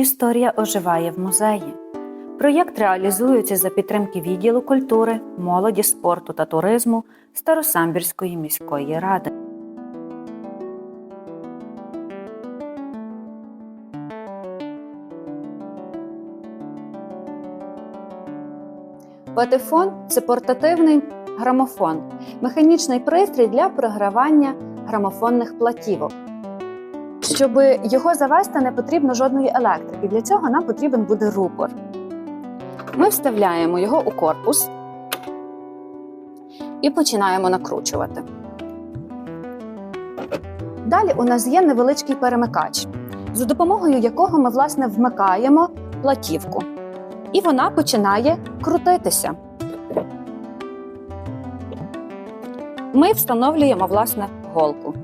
Історія оживає в музеї. Проєкт реалізується за підтримки відділу культури, молоді, спорту та туризму Старосамбірської міської ради. Патефон це портативний грамофон, механічний пристрій для програвання грамофонних платівок. Щоб його завести, не потрібно жодної електрики. Для цього нам потрібен буде рупор. Ми вставляємо його у корпус і починаємо накручувати. Далі у нас є невеличкий перемикач, за допомогою якого ми власне вмикаємо платівку. І вона починає крутитися. Ми встановлюємо власне голку.